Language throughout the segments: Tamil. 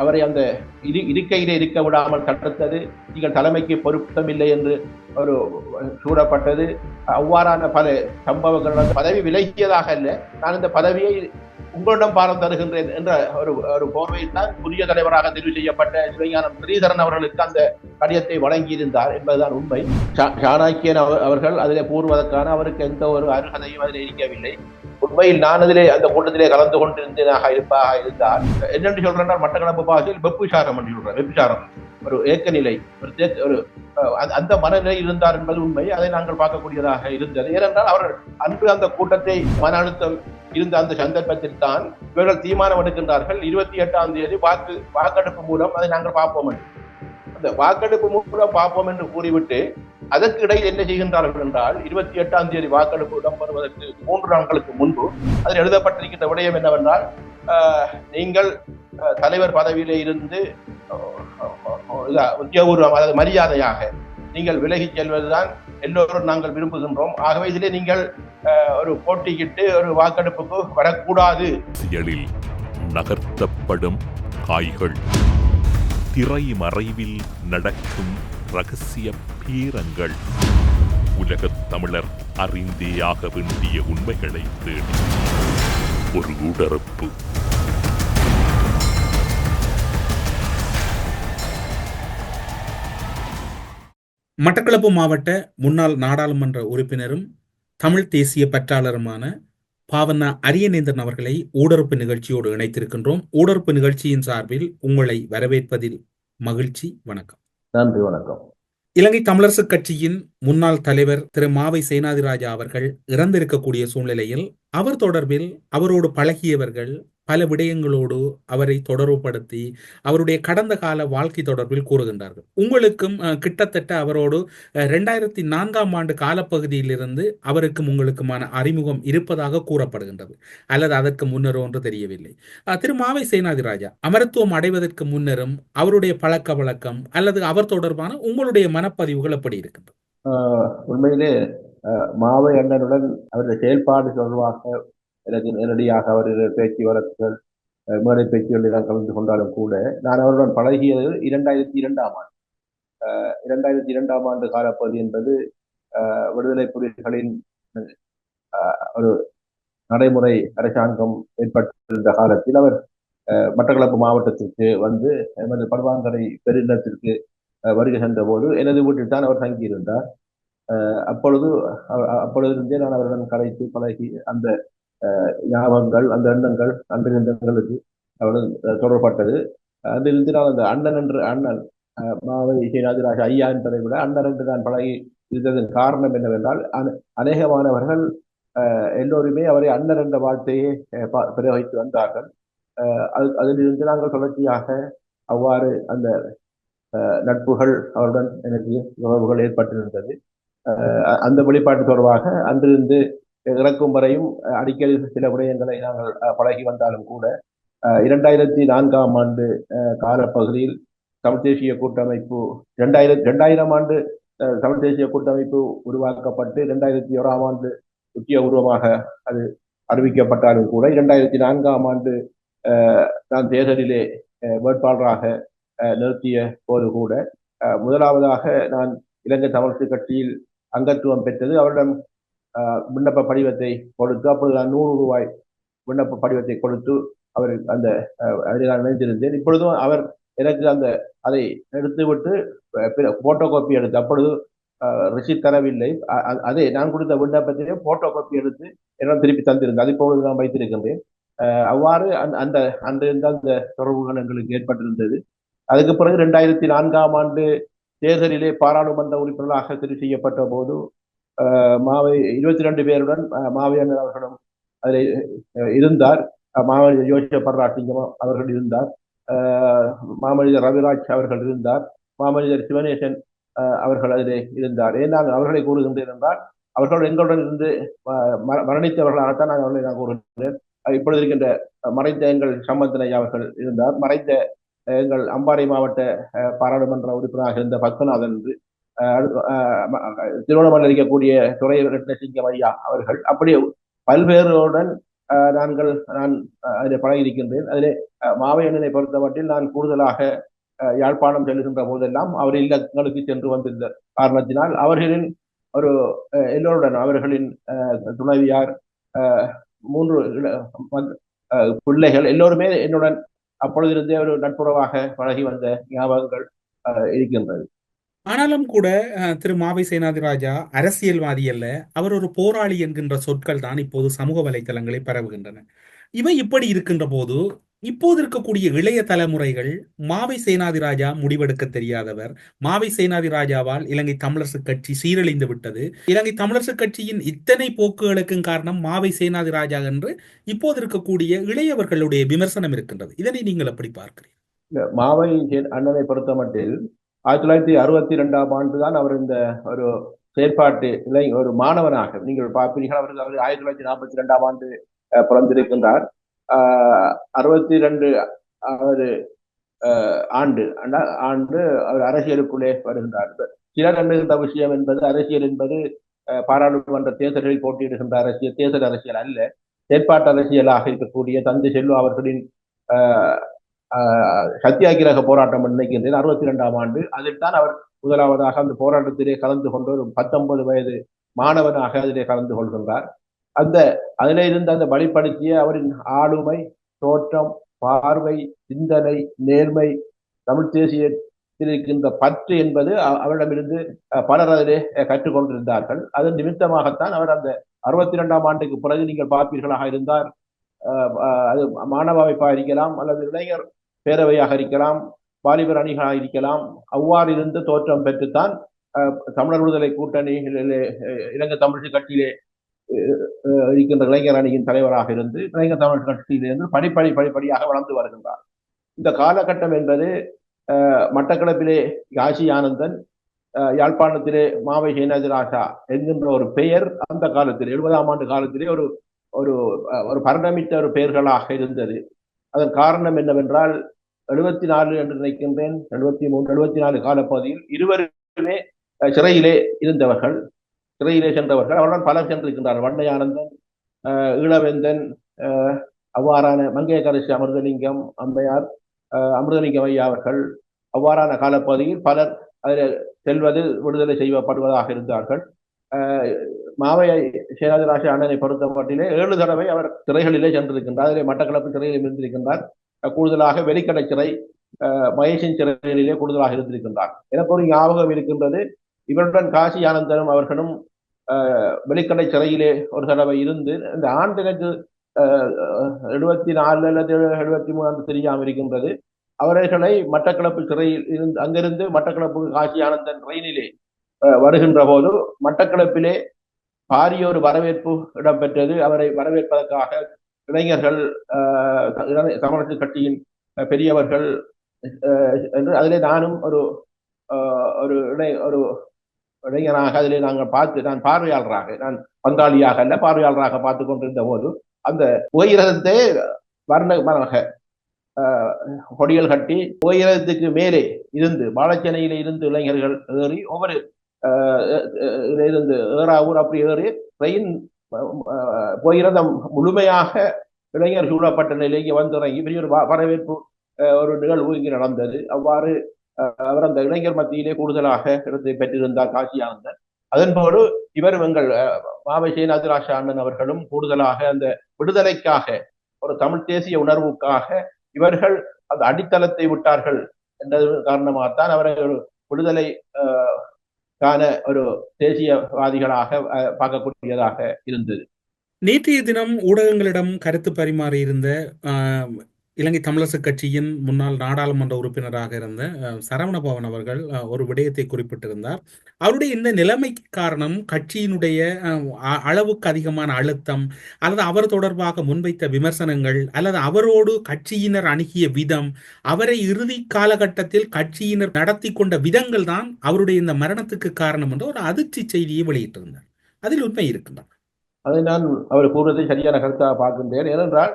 அவரை அந்த இரு இருக்கையிலே இருக்க விடாமல் தடுத்தது நீங்கள் தலைமைக்கு பொருத்தமில்லை என்று ஒரு சூடப்பட்டது அவ்வாறான பல சம்பவங்கள் பதவி விலகியதாக இல்லை. நான் இந்த பதவியை உங்களிடம் பாரம் தருகின்றேன் என்ற ஒரு ஒரு போர்வையில் தான் புதிய தலைவராக தெரிவு செய்யப்பட்ட சிவஞானம் ஸ்ரீதரன் அவர்களுக்கு அந்த கடிதத்தை வழங்கியிருந்தார் என்பதுதான் உண்மை. சாணாக்கியன் அவர்கள் அதிலே கூறுவதற்கான அவருக்கு எந்த ஒரு அருகதையும் அதில் இருக்கவில்லை. உண்மையில் நான் அதிலே அந்த கூட்டத்திலே கலந்து கொண்டிருந்தேனாக இருப்பாக இருந்தார். என்னென்று சொல்றேன்னா மட்டக்களப்பு பாசையில் வெப்புசாரம் என்று சொல்றேன் வெப்புசாரம் ஒரு ஏக்க நிலை ஒரு ஒரு அந்த மனநிலை இருந்தார் என்பது உண்மை. அதை நாங்கள் பார்க்கக்கூடியதாக இருந்தது. ஏனென்றால் அவர் அன்று அந்த கூட்டத்தை மன அழுத்தம் இருந்த அந்த சந்தர்ப்பத்தில் தான் இவர்கள் தீர்மானம் எடுக்கின்றார்கள். இருபத்தி எட்டாம் தேதி வாக்கு வாக்கெடுப்பு மூலம் அதை நாங்கள் பார்ப்போம் என்று. அந்த வாக்கெடுப்பு மூலம் பார்ப்போம் என்று கூறிவிட்டு அதற்கு இடையில் என்ன செய்கின்றார்கள் என்றால் இருபத்தி எட்டாம் தேதி வாக்கெடுப்பு இடம்பெறுவதற்கு மூன்று நாட்களுக்கு முன்பு அதில் எழுதப்பட்டிருக்கின்ற விடயம் என்னவென்றால் நீங்கள் தலைவர் பதவியிலே இருந்து உத்தியோகபூர்வம் அதாவது மரியாதையாக நீங்கள் விலகி செல்வதுதான் எல்லோரும் நாங்கள் விரும்புகின்றோம். ஆகவே இதிலே நீங்கள் ஒரு போட்டியிட்டு ஒரு வாக்கெடுப்புக்கு வரக்கூடாது. அரசியலில் நகர்த்தப்படும் காய்கள் திரை மறைவில் நடக்கும் ரகசிய பீரங்கள். உலகத் தமிழர் அறிந்தேயாக வேண்டிய உண்மைகளை தேடி ஒரு உடறுப்பு மட்டக்களப்பு மாவட்ட முன்னாள் நாடாளுமன்ற உறுப்பினரும் தமிழ் தேசிய பற்றாளருமான பாவண்ணா அரியநேந்திரன் அவர்களை ஊடறுப்பு நிகழ்ச்சியோடு இணைத்திருக்கின்றோம். ஊடறுப்பு நிகழ்ச்சியின் சார்பில் உங்களை வரவேற்பதில் மகிழ்ச்சி. வணக்கம். நன்றி வணக்கம். இலங்கை தமிழரசு கட்சியின் முன்னாள் தலைவர் திரு மாவை சேனாதிராஜா அவர்கள் இறந்திருக்கக்கூடிய சூழ்நிலையில் அவர் தொடர்பில் அவரோடு பழகியவர்கள் பல விடயங்களோடு அவரை தொடர்புபடுத்தி அவருடைய கடந்த கால வாழ்க்கை தொடர்பில் கூறுகின்றார்கள். உங்களுக்கும் கிட்டத்தட்ட அவரோடு ரெண்டாயிரத்தி நான்காம் ஆண்டு காலப்பகுதியிலிருந்து அவருக்கும் உங்களுக்குமான அறிமுகம் இருப்பதாக கூறப்படுகின்றது. அல்லது அதற்கு முன்னர் ஒன்று தெரியவில்லை. திரு மாவை சேனாதிராஜா அமரத்துவம் அடைவதற்கு முன்னரும் அவருடைய பழக்க வழக்கம் அல்லது அவர் தொடர்பான உங்களுடைய மனப்பதிவுகள் எப்படி இருக்கின்றது? உண்மையிலே மாவை அண்ணனுடன் அவருடைய செயல்பாடு தொடர்பாக எனக்கு நேரடியாக அவருடைய பேச்சுவழக்குகள் மேடை பேச்சுகளில் நான் கலந்து கொண்டாலும் கூட நான் அவருடன் பழகியது இரண்டாயிரத்தி இரண்டாம் ஆண்டு. இரண்டாயிரத்தி இரண்டாம் ஆண்டு காலப்பகுதி என்பது விடுதலை புலிகளின் ஒரு நடைமுறை அரசாங்கம் ஏற்பட்டிருந்த காலத்தில் அவர் மட்டக்களப்பு மாவட்டத்திற்கு வந்து எமது படுவாங்கடை பெருநிலத்திற்கு வருகை சென்ற போது எனது வீட்டில் தான் அவர் தங்கியிருந்தார். அப்பொழுது அப்பொழுதிருந்தே நான் அவருடன் கலைத்து பழகி அந்த ஞாபகங்கள் அந்த எண்ணங்கள் அந்த எண்ணங்களுக்கு அவர்கள் தொடரப்பட்டது அதிலிருந்து நான் அந்த அண்ணன் என்று அண்ணன் மாவை ராஜராஜ ஐயா என்பதை விட அண்ணன் என்று நான் பழகி இருந்ததன் காரணம் என்னவென்றால் அநேகமானவர்கள் எல்லோருமே அவரை அண்ணன் என்ற வார்த்தையை பிரயோகித்து வந்தார்கள். அது அதிலிருந்து நாங்கள் தொடர்ச்சியாக அவ்வாறு அந்த நட்புகள் அவருடன் எனக்கு உறவுகள் ஏற்பட்டிருந்தது. அந்த வழிபாட்டு தொடர்பாக அன்றிருந்து இறக்கும் வரையும் அடிக்கடி சில விடயங்களை நாங்கள் பழகி வந்தாலும் கூட இரண்டாயிரத்தி நான்காம் ஆண்டு காலப்பகுதியில் தமிழ் தேசிய கூட்டமைப்பு ரெண்டாயிரத்தி ரெண்டாயிரம் ஆண்டு தமிழ் தேசிய கூட்டமைப்பு உருவாக்கப்பட்டு இரண்டாயிரத்தி ஓராம் ஆண்டு உத்தியோகபூர்வமாக அது அறிவிக்கப்பட்டாலும் கூட இரண்டாயிரத்தி நான்காம் ஆண்டு நான் தேர்தலிலே வேட்பாளராக நிறுத்திய போது கூட முதலாவதாக நான் இலங்கை தமிழரசு கட்சியில் அங்கத்துவம் பெற்றது. அவரிடம் விண்ணப்ப படிவத்தை கொடுத்து அப்பொழுது நான் நூறு ரூபாய் விண்ணப்ப படிவத்தை கொடுத்து அவர் அந்த அதில் நான் நினைத்திருந்தேன் இப்பொழுதும் அவர் எனக்கு அந்த அதை எடுத்துவிட்டு போட்டோ காப்பி எடுத்து அப்பொழுது ரிசிப்ட் தரவில்லை. அதே நான் கொடுத்த விண்ணப்பத்திலே போட்டோ காப்பி எடுத்து என்னிடம் திருப்பி தந்திருந்தேன். அது இப்பொழுது நான் வைத்திருக்கின்றேன். அவ்வாறு அந்த அன்றிருந்த அந்த தொடர்புகள் எங்களுக்கு ஏற்பட்டிருந்தது. அதுக்கு பிறகு ரெண்டாயிரத்தி நான்காம் ஆண்டு தேர்தலிலே பாராளுமன்ற உறுப்பினராக தெரிவு செய்யப்பட்ட போது மாவை இருபத்தி ரெண்டு பேருடன் மாவையண்ணன் அவர்களும் அதில் இருந்தார். மாமனிதர் யோசிச்ச பர்ராசிங்கம் அவர்கள் இருந்தார். மாமனிதர் ரவிராஜ் அவர்கள் இருந்தார். மாமனிதர் சிவனேசன் அவர்கள் அதிலே இருந்தார். ஏன் நான் அவர்களை கூறுகின்றேன் என்றால் அவர்கள் எங்களுடன் இருந்து மரணித்தவர்களாகத்தான் நான் அவர்களை நான் கூறுகின்றேன். இப்பொழுது இருக்கின்ற மறைந்த எங்கள் சம்பந்தனை அவர்கள் இருந்தார். மறைந்த எங்கள் அம்பாறை மாவட்ட பாராளுமன்ற உறுப்பினராக இருந்த பத்மநாதன் என்று திருவண்ணாமலை இருக்கக்கூடிய துறை ரத்னசிங்கம் ஐயா அவர்கள். அப்படியே பல்வேறுடன் நாங்கள் நான் அதில் பழகியிருக்கின்றேன். அதிலே மாவையண்ணனை மாவை பொறுத்தமட்டில் நான் கூடுதலாக யாழ்ப்பாணம் செல்கின்ற போதெல்லாம் அவர் இல்லங்களுக்கு சென்று வந்திருந்த காரணத்தினால் அவர்களின் ஒரு அஹ், எல்லோருடன் அவர்களின் அஹ், துணைவியார் மூன்று பிள்ளைகள் எல்லோருமே என்னுடன் அப்பொழுதிருந்தே ஒரு நட்புறவாக பழகி வந்த ஞாபகங்கள் அஹ், இருக்கின்றது. ஆனாலும் கூட அஹ், திரு மாவை சேனாதிராஜா அரசியல்வாதி அல்ல. அவர் ஒரு போராளி என்கின்ற சொற்கள் தான் இப்போது சமூக வலைத்தளங்களில் பரவுகின்றன. இவை இப்படி இருக்கின்ற போது இப்போது இருக்கக்கூடிய இளைய தலைமுறைகள் மாவை சேனாதி ராஜா முடிவெடுக்க தெரியாதவர். மாவை சேனாதி ராஜாவால் இலங்கை தமிழரசு கட்சி சீரழிந்து விட்டது. இலங்கை தமிழரசு கட்சியின் இத்தனை போக்குகளுக்கும் காரணம் மாவை சேனாதி ராஜா என்று இப்போது இருக்கக்கூடிய இளையவர்களுடைய விமர்சனம் இருக்கின்றது. இதனை நீங்கள் எப்படி பார்க்கிறீர்கள்? இந்த மாவை அண்ணனை பொறுத்த பொறுத்தமட்டில் ஆயிரத்தி தொள்ளாயிரத்தி அறுபத்தி ரெண்டாம் ஆண்டு தான் அவர் இந்த ஒரு செயற்பாட்டு இளை ஒரு மாணவனாக நீங்கள் பார்ப்பீர்கள் அவர் அவர் ஆயிரத்தி தொள்ளாயிரத்தி நாற்பத்தி ரெண்டாம் ஆண்டு அஹ், பிறந்திருக்கின்றார். அறுபத்தி ரெண்டு அவர் ஆண்டு ஆண்டு அவர் அரசியலுக்குள்ளே வருகின்றார். சிலர் எண்ணுகின்ற விஷயம் என்பது அரசியல் என்பது பாராளுமன்ற தேர்தல்களில் போட்டியிடுகின்ற அரசியல் தேர்தல் அரசியல் அல்ல. செயற்பாட்டு அரசியலாக இருக்கக்கூடிய தந்தை செல்வா அவர்களின் ஆஹ் சத்தியாகிரக போராட்டம் நினைக்கின்றது அறுபத்தி ரெண்டாம் ஆண்டு. அதில் தான் அவர் முதலாவதாக அந்த போராட்டத்திலே கலந்து கொண்டு ஒரு பத்தொன்பது வயது மாணவனாக அதிலே கலந்து கொள்கின்றார். அந்த அதிலே இருந்து அந்த வழிப்படுத்திய அவரின் ஆளுமை தோற்றம் பார்வை சிந்தனை நேர்மை தமிழ் தேசியத்தில் இருக்கின்ற பற்று என்பது அவரிடமிருந்து பலர் அதிலே கற்றுக்கொண்டிருந்தார்கள். அதன் நிமித்தமாகத்தான் அவர் அந்த அறுபத்தி இரண்டாம் ஆண்டுக்கு பிறகு நீங்கள் பார்ப்பீர்களாக இருந்தார். அஹ், அஹ், அது மாணவ அமைப்பாக இருக்கலாம் அல்லது இளைஞர் பேரவையாக இருக்கலாம் வாலிபர் அணிகளாக இருக்கலாம். அவ்வாறு இருந்து தோற்றம் பெற்றுத்தான் அஹ், தமிழர் விடுதலை கூட்டணி இலங்கை தமிழ் கட்சியிலே இருக்கின்ற இளைஞர் அணியின் தலைவராக இருந்து இளைஞர் தமிழ் கட்சியிலிருந்து படிப்படி படிப்படியாக வளர்ந்து வருகின்றார். இந்த காலகட்டம் என்பது மட்டக்களப்பிலே யாசி ஆனந்தன் யாழ்ப்பாணத்திலே மாவை சேனாதிராசா என்கின்ற ஒரு பெயர் அந்த காலத்தில் எழுபதாம் ஆண்டு காலத்திலே ஒரு ஒரு ஒரு பரணமித்த ஒரு பெயர்களாக இருந்தது. அதன் காரணம் என்னவென்றால் எழுபத்தி நாலு என்று நினைக்கின்றேன் எழுபத்தி மூன்று எழுபத்தி நாலு காலப்பகுதியில் இருவருமே சிறையிலே இருந்தவர்கள். சிறையிலே சென்றவர்கள் அவருடன் பலர் சென்றிருக்கின்றார்கள். வண்டையானந்தன் ஈழவேந்தன் அஹ், அவ்வாறான மங்கையகரசி அமிர்தலிங்கம் அம்மையார் அமிர்தலிங்கம் ஐயா அவர்கள் அவ்வாறான காலப்பகுதியில் பலர் அதில் செல்வது விடுதலை செய்யப்படுவதாக இருந்தார்கள். அஹ், மாவைய சேனாதிராச அண்ணனை பொறுத்த மட்டிலே ஏழு தடவை அவர் சிறைகளிலே சென்றிருக்கின்றார். அதிலே மட்டக்களப்பு சிறையில் இருந்திருக்கின்றார். கூடுதலாக வெளிக்கடை சிறை மகேஷின் சிறைகளிலே கூடுதலாக இருந்திருக்கின்றார். எனக்கு ஒரு ஞாபகம் இருக்கின்றது. இவருடன் காசி ஆனந்தனும் அவர்களும் அஹ், சிறையிலே ஒரு தடவை இருந்து இந்த ஆண்டு எனக்கு எழுபத்தி நாலு அல்லது எழுபத்தி மூணு ஆண்டு தெரியாமல் இருக்கின்றது. அவர்களை மட்டக்களப்பு சிறையில் இருந்து அங்கிருந்து மட்டக்களப்பு காசி ஆனந்தன் ரயிலிலே வருகின்ற போது மட்டக்களப்பிலே பாரிய ஒரு வரவேற்பு இடம்பெற்றது. அவரை வரவேற்பதற்காக இளைஞர்கள் தமிழக கட்சியின் பெரியவர்கள் அஹ், என்று அதிலே நானும் ஒரு அஹ், ஒரு இணை ஒரு இளைஞராக அதிலே நாங்கள் பார்த்து நான் பார்வையாளராக நான் பங்காளியாக அல்ல பார்வையாளராக பார்த்து கொண்டிருந்த போது அந்த புகையிரதத்தை வர்ணமாக கொடிகள் கட்டி புகையிரதத்துக்கு மேலே இருந்து பாலச்சேனையில இருந்து இளைஞர்கள் ஏறி ஒவ்வொரு இருந்து ஏறாவூர் அப்படி ஏறி ட்ரெயின் புகையிரதம் முழுமையாக இளைஞர் சூழப்பட்ட நிலைக்கு வந்திறங்கி பெரிய ஒரு வ- வரவேற்பு ஒரு நிகழ்வு இங்கு நடந்தது. அவ்வாறு அவர் அந்த இளைஞர் மத்தியிலே கூடுதலாக இடத்தை பெற்றிருந்தார் காசி ஆனந்தன் அதன்போடு இவர் எங்கள் அஹ், மாவை அண்ணன் அவர்களும் கூடுதலாக அந்த விடுதலைக்காக ஒரு தமிழ் தேசிய உணர்வுக்காக இவர்கள் அந்த அடித்தளத்தை விட்டார்கள் என்ற காரணமாகத்தான் அவர்கள் விடுதலை கான ஒரு தேசியவாதிகளாக அஹ், பார்க்கக்கூடியதாக இருந்தது. நேற்றைய தினம் ஊடகங்களிடம் கருத்து பரிமாறியிருந்த ஆஹ், இலங்கை தமிழரசு கட்சியின் முன்னாள் நாடாளுமன்ற உறுப்பினராக இருந்த சரவணபவன் அவர்கள் ஒரு விடயத்தை குறிப்பிட்டிருந்தார். அவருடைய இந்த நிலைமைக்கு காரணம் கட்சியினுடைய அளவுக்கு அதிகமான அழுத்தம் அல்லது அவர் தொடர்பாக முன்வைத்த விமர்சனங்கள் அல்லது அவரோடு கட்சியினர் அணுகிய விதம் அவரை இறுதி காலகட்டத்தில் கட்சியினர் நடத்தி கொண்ட விதங்கள் தான் அவருடைய இந்த மரணத்துக்கு காரணம் என்ற ஒரு அதிர்ச்சி செய்தியை வெளியிட்டிருந்தார். அதில் உண்மை இருக்கின்றது அதை நான் அவர் கூறுவதை சரியான கருத்தாக பார்க்கின்றேன். ஏனென்றால்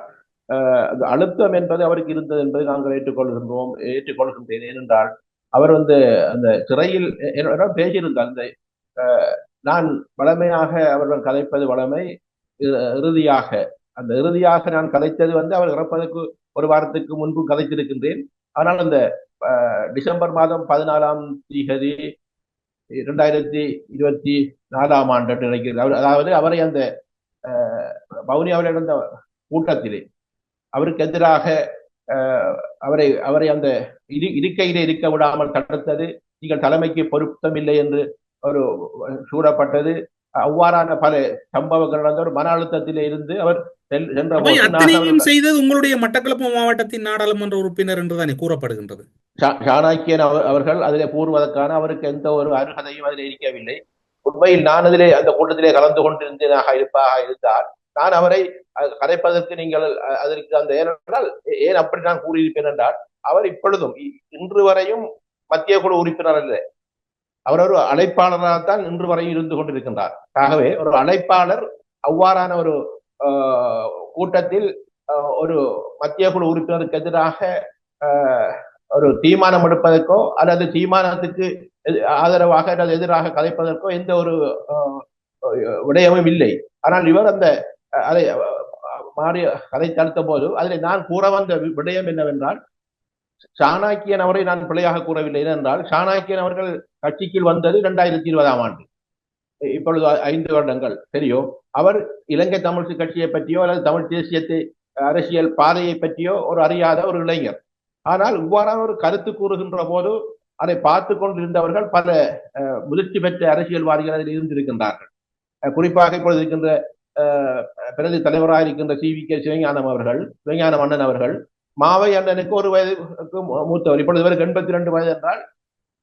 அழுத்தம் என்பது அவருக்கு இருந்தது என்பதை நாங்கள் ஏற்றுக்கொள்கின்றோம் ஏற்றுக்கொள்கின்றேன். ஏனென்றால் அவர் வந்து அந்த சிறையில் பேசியிருந்தார் அந்த அஹ், நான் வளமையாக அவர்கள் கதைப்பது வளமை இறுதியாக அந்த இறுதியாக நான் கதைத்தது வந்து அவர் இறப்பதற்கு ஒரு வாரத்துக்கு முன்பு கதைத்திருக்கின்றேன் ஆனால் அந்த அஹ், டிசம்பர் மாதம் பதினாலாம் தேதி இரண்டாயிரத்தி இருபத்தி நாலாம் ஆண்டு என்று அவர் அதாவது அவரை அந்த அஹ், வவுனியாவில் நடந்த கூட்டத்திலே அவருக்கு எதிராக அவரை அவரை அந்த இரு இருக்கையிலே இருக்க விடாமல் தடுத்தது நீங்கள் தலைமைக்கு பொருத்தமில்லை என்று ஒரு சூடப்பட்டது அவ்வாறான பல சம்பவங்கள் நடந்த ஒரு மன அழுத்தத்திலே இருந்து அவர் செய்தது உங்களுடைய மட்டக்களப்பு மாவட்டத்தின் நாடாளுமன்ற உறுப்பினர் என்றுதானே கூறப்படுகின்றது. சாணக்கியன் அவர் அவர்கள் அதிலே கூறுவதற்கான அவருக்கு எந்த ஒரு அருகதையும் அதில் இருக்கவில்லை. உண்மையில் நான் அதிலே அந்த கூட்டத்திலே கலந்து கொண்டிருந்தேனாக இருப்பாக இருந்தால் நான் அவரை கதைப்பதற்கு நீங்கள் அதற்கு அந்த ஏனென்றால் ஏன் அப்படி நான் கூறியிருப்பேன் என்றால் அவர் இப்பொழுதும் இன்று வரையும் மத்திய குழு உறுப்பினர் அல்ல. அவர் ஒரு அழைப்பாளராகத்தான் இன்று வரையும் இருந்து கொண்டிருக்கின்றார். ஆகவே ஒரு அழைப்பாளர் அவ்வாறான ஒரு ஆஹ், கூட்டத்தில் ஒரு மத்திய குழு உறுப்பினருக்கு எதிராக ஒரு தீர்மானம் எடுப்பதற்கோ அல்லது தீர்மானத்துக்கு ஆதரவாக அல்லது எதிராக கதைப்பதற்கோ எந்த ஒரு விடயமும் இல்லை. ஆனால் இவர் அந்த அதை மாறி அதை தடுத்த போது அதில் நான் கூற வந்த விடயம் என்னவென்றால் சாணாக்கியன் அவரை நான் பிழையாக கூறவில்லை. ஏனென்றால் சாணாக்கியன் அவர்கள் கட்சிக்குள் வந்தது இரண்டாயிரத்தி இருபதாம் ஆண்டு. இப்பொழுது ஐந்து வருடங்கள். சரியோ அவர் இலங்கை தமிழ்ச்சி கட்சியை பற்றியோ அல்லது தமிழ் தேசியத்தை அரசியல் பாதையை பற்றியோ ஒரு அறியாத ஒரு இளைஞர். ஆனால் இவ்வாறான ஒரு கருத்து கூறுகின்ற போது அதை பார்த்து கொண்டிருந்தவர்கள் பல அஹ், முதிர்ச்சி பெற்ற அரசியல்வாதிகள் அதில் இருந்திருக்கின்றார்கள். அஹ், குறிப்பாக இப்பொழுது இருக்கின்ற பிரதி தலைவராக இருக்கின்ற சி. வி. கே. சிவஞானம் அவர்கள் சிவஞானம் அண்ணன் அவர்கள் மாவை அண்ணனுக்கு ஒரு வயதுக்கு மூத்தவர். இப்பொழுது இவருக்கு எண்பத்தி ரெண்டு வயது என்றால்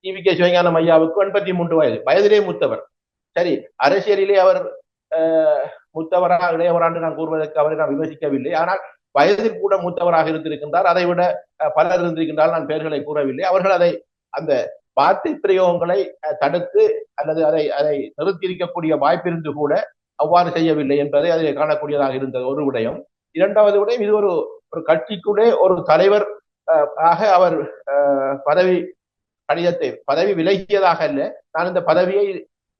சி. வி. கே. சிவஞானம் ஐயாவுக்கு எண்பத்தி மூன்று வயது. வயதிலே மூத்தவர். சரி அரசியலிலே அவர் மூத்தவராக மூத்தவரா இளையவராண்டு நான் கூறுவதற்கு அவரை நான் விமர்சிக்கவில்லை. ஆனால் வயதில் கூட மூத்தவராக இருந்திருக்கின்றார். அதை விட பலர் இருந்திருக்கின்றால் நான் பெயர்களை கூறவில்லை. அவர்கள் அதை அந்த வார்த்தை பிரயோகங்களை அஹ், தடுத்து அல்லது அதை அதை நிறுத்தியிருக்கக்கூடிய வாய்ப்பிருந்து கூட அவ்வாறு செய்யவில்லை என்பதை அதில் காணக்கூடியதாக இருந்தது. ஒரு விடயம். இரண்டாவது விடயம் இது ஒரு ஒரு கட்சிக்குள்ளே ஒரு தலைவர் ஆக அவர் பதவி கடிதத்தை பதவி விலகியதாக அல்ல. நான் இந்த பதவியை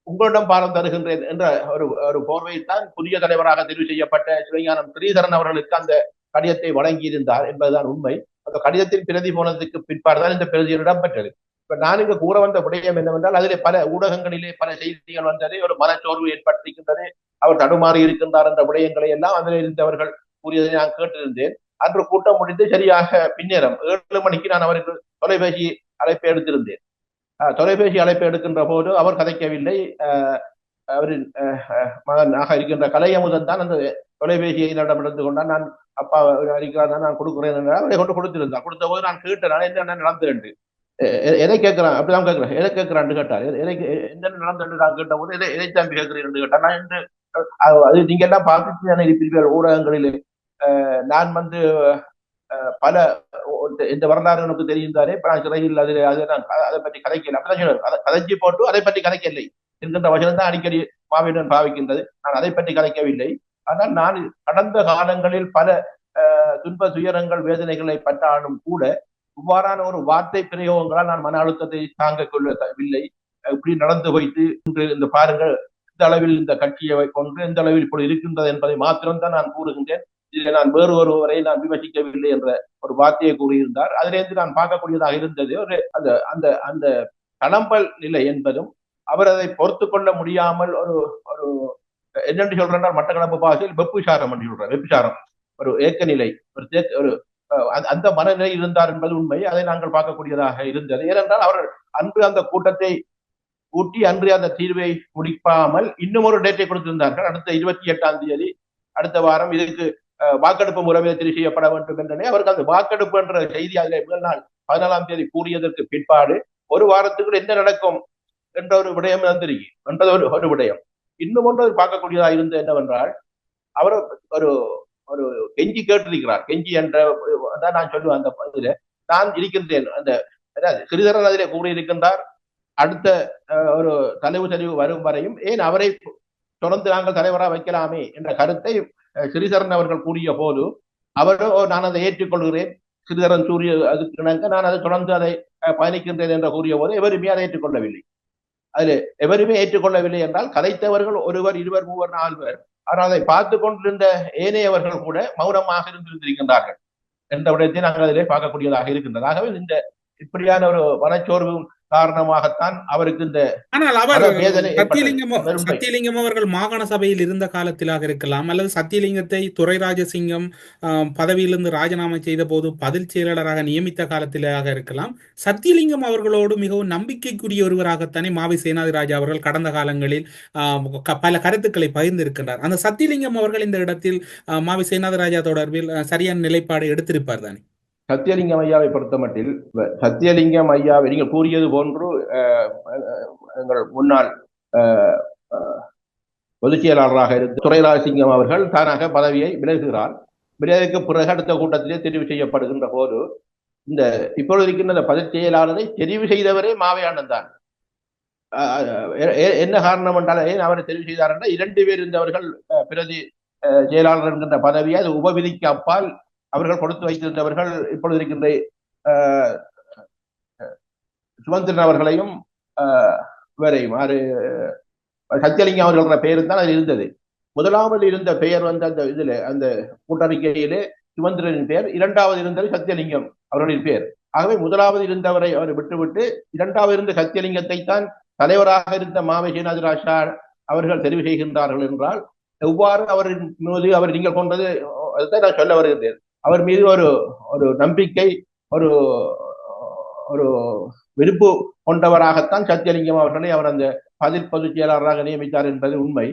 உங்களிடம் பாரம் தருகின்றேன் என்ற ஒரு ஒரு போர்வையில் தான் புதிய தலைவராக தெரிவு செய்யப்பட்ட சிவஞானம் ஸ்ரீதரன் அவர்களுக்கு அந்த கடிதத்தை வழங்கியிருந்தார் என்பதுதான் உண்மை. அந்த கடிதத்தில் பிரதி போனதுக்கு பிற்பாடுதான் இந்த பிரதி இடம்பெற்றது. இப்ப நான் இங்கு கூற வந்த விடயம் என்னவென்றால் அதிலே பல ஊடகங்களிலே பல செய்திகள் வந்தது ஒரு மனச்சோர்வு ஏற்பட்டிருக்கின்றது. அவர் தடுமாறி இருக்கின்றார் என்ற விடயங்களை எல்லாம் அதில் இருந்தவர்கள் கூறியதை நான் கேட்டிருந்தேன். அன்று கூட்டம் முடிந்து சரியாக பின்னேரம் ஏழு மணிக்கு நான் அவருக்கு தொலைபேசி அழைப்பை எடுத்திருந்தேன். தொலைபேசி அழைப்பை எடுக்கின்ற போது அவர் கதைக்கவில்லை. அஹ், அவரின் மகனாக இருக்கின்ற கலையமுதன் தான் அந்த தொலைபேசியை என்னிடம் எடுத்து கொண்டால் நான் அப்பா அறிக்கிறார் நான் கொடுக்குறேன் என்று அவரை கொண்டு கொடுத்திருந்தார். கொடுத்த போது நான் கேட்டேன் நான் என்ன நடந்து எதை கேட்கிறான்? அப்படிதான் கேட்கிறேன் எதை கேட்கிறான்னு கேட்டார். எதை- என்ன நடந்து நான் கேட்ட போது எதை எதை தம்பி கேட்கிறேன் கேட்டார். நான் என்று அது நீங்க எல்லாம் பார்த்துட்டு தானே இருப்பீர்கள் ஊடகங்களில். நான் வந்து அஹ், பல இந்த வரலாறு எனக்கு தெரியும் தானே இப்ப நான் சிறையில் அதில் அதை நான் அதை பற்றி கதைக்கல. அப்படிதான் சொல்லுவேன். கதைச்சி போட்டு அதை பற்றி கதைக்கவில்லை. என்கின்ற வசனம் தான் அடிக்கடி மாவீரன் பாவிக்கின்றது. நான் அதை பற்றி கதைக்கவில்லை. ஆனால் நான் கடந்த காலங்களில் பல துன்ப துயரங்கள் வேதனைகளை பட்டாலும் கூட இவ்வாறான ஒரு வார்த்தை பிரயோகங்களால் நான் மன அழுத்தத்தை தாங்க கொள்ளவில்லை இப்படி நடந்து வைத்து இன்று இந்த பாருங்கள் இந்த அளவில் இந்த கட்சியை கொண்டு எந்த அளவில் இப்படி இருக்கின்றது என்பதை மாத்திரம்தான் நான் கூறுகின்றேன். இதில் நான் வேறு ஒருவரை நான் விமர்சிக்கவில்லை என்ற ஒரு வார்த்தையை கூறியிருந்தார். அதிலிருந்து நான் பார்க்கக்கூடியதாக இருந்தது. ஒரு அந்த அந்த அந்த கடம்பல் நிலை என்பதும் அவர் அதை பொறுத்து கொள்ள முடியாமல் ஒரு ஒரு என்னென்று சொல்றேன்னா மட்டக்களப்பு பாசையில் வெப்புசாரம் என்று சொல்றார். வெப்புசாரம் ஒரு ஏக்க நிலை ஒரு தேக்க ஒரு அந்த- அந்த மனநிலை இருந்தார் என்பது உண்மை. அதை நாங்கள் பார்க்கக்கூடியதாக இருந்தது. ஏனென்றால் அவர் அன்று அந்த கூட்டத்தை கூட்டி அன்று அந்த தீர்வை முடிப்பாமல் இன்னும் ஒரு டேட்டை கொடுத்திருந்தார்கள். அடுத்த இருபத்தி எட்டாம் தேதி அடுத்த வாரம் இதுக்கு வாக்கெடுப்பு முறையில் தெரிவு செய்யப்பட வேண்டும் என்றனே அவருக்கு அந்த வாக்கெடுப்பு என்ற செய்தி அதில் முதல் நாள் பதினாலாம் தேதி கூறியதற்கு பிற்பாடு ஒரு வாரத்துக்குள் என்ன நடக்கும் என்ற ஒரு விடயம் வந்திருக்கு என்றது ஒரு ஒரு விடயம். இன்னும் ஒன்று பார்க்கக்கூடியதாக இருந்தது என்னவென்றால் அவர் ஒரு ஒரு கெஞ்சி கேட்டிருக்கிறார். கெஞ்சி என்ற அதான் நான் சொல்லுவேன் அந்த பகுதியில் நான் இருக்கின்றேன். அந்த அதாவது சிறிதரன் அதிலே கூறியிருக்கின்றார். அடுத்த அஹ், ஒரு தலைவு தெளிவு வரும் வரையும் ஏன் அவரை தொடர்ந்து நாங்கள் தலைவராக வைக்கலாமே என்ற கருத்தை அஹ், அவர்கள் கூறிய போது அவரோ நான் அதை ஏற்றுக்கொள்கிறேன். சிறிதரன் சூரிய அதுக்கு இணங்க நான் அதை தொடர்ந்து அதை பயணிக்கின்றேன் என்று கூறிய போது எவருமே அதை ஏற்றுக்கொள்ளவில்லை. அதில் எவருமே ஏற்றுக்கொள்ளவில்லை என்றால் கதைத்தவர்கள் ஒருவர் இருவர் மூவர் நாலு பேர் ஆனால் அதை பார்த்து கொண்டிருந்த ஏனையவர்கள் கூட மௌனமாக இருந்திருந்திருக்கின்றார்கள். என்ற விடயத்தை நாங்கள் அதிலே பார்க்கக்கூடியதாக இருக்கின்றது. ஆகவே இந்த இப்படியான ஒரு மனச்சோர்வும் காரணமாகத்தான் அவருக்கு இந்த ஆனால் அவர் சத்தியலிங்கம் அவர்கள் மாகாண சபையில் இருந்த காலத்திலாக இருக்கலாம். அல்லது சத்தியலிங்கத்தை துரைராஜசிங்கம் ஆம், பதவியிலிருந்து ராஜினாமா செய்த போது பதில் செயலாளராக நியமித்த காலத்திலாக இருக்கலாம். சத்தியலிங்கம் அவர்களோடு மிகவும் நம்பிக்கைக்குரிய ஒருவராகத்தானே மாவை சேனாதிராஜா அவர்கள் கடந்த காலங்களில் பல கருத்துக்களை பகிர்ந்திருக்கின்றார். அந்த சத்தியலிங்கம் அவர்கள் இந்த இடத்தில் மாவை சேனாதிராஜா தொடர்பில் சரியான நிலைப்பாடு எடுத்திருப்பார் தானே? சத்தியலிங்கம் ஐயாவை பொறுத்த மட்டில் சத்தியலிங்கம் ஐயாவை நீங்கள் கூறியது போன்று எங்கள் முன்னாள் பொதுச் செயலாளராக இருந்த துரைராஜசிங்கம் அவர்கள் தானாக பதவியை விலகுகிறார். விலகுக்கு பிறகு அடுத்த கூட்டத்திலே தெரிவு செய்யப்படுகின்ற போது இந்த இப்பொழுது இருக்கின்ற பதவி செயலாளரை தெரிவு செய்தவரே மாவையாண்டன் தான். என்ன காரணம் என்றால் ஏன் அவரை தெரிவு செய்தார் என்றால் இரண்டு பேர் இருந்தவர்கள் அஹ், பிரதி அஹ், செயலாளர் என்கின்ற பதவியை அது உபவிதிக்கு அப்பால் அவர்கள் கொடுத்து வைத்திருந்தவர்கள் இப்பொழுது இருக்கின்ற சுமந்திரன் அவர்களையும் அஹ், இவரையும் ஆறு சத்தியலிங்கம் அவர்கள பெயர் தான் அது இருந்தது. முதலாவது இருந்த பெயர் வந்து அந்த இதுல அந்த கூட்டறிக்கையிலே சுமந்திரனின் பெயர் இரண்டாவது இருந்தது சத்தியலிங்கம் அவர்களின் பெயர். ஆகவே முதலாவது இருந்தவரை அவர் விட்டுவிட்டு இரண்டாவது இருந்த சத்தியலிங்கத்தை தான் தலைவராக இருந்த மாவை சீனாதிராஷா அவர்கள் தெரிவு செய்கின்றார்கள் என்றால் எவ்வாறு அவரின் மீது அவர் நீங்கள் கொண்டது அதுதான் நான் சொல்ல வருகின்றேன். அவர் மீது ஒரு ஒரு நம்பிக்கை ஒரு ஒரு விருப்பு கொண்டவராகத்தான் சத்தியலிங்கம் அவர்களை அவர் அந்த பதில் பொதுச் செயலாளராக நியமித்தார் என்பது உண்மை.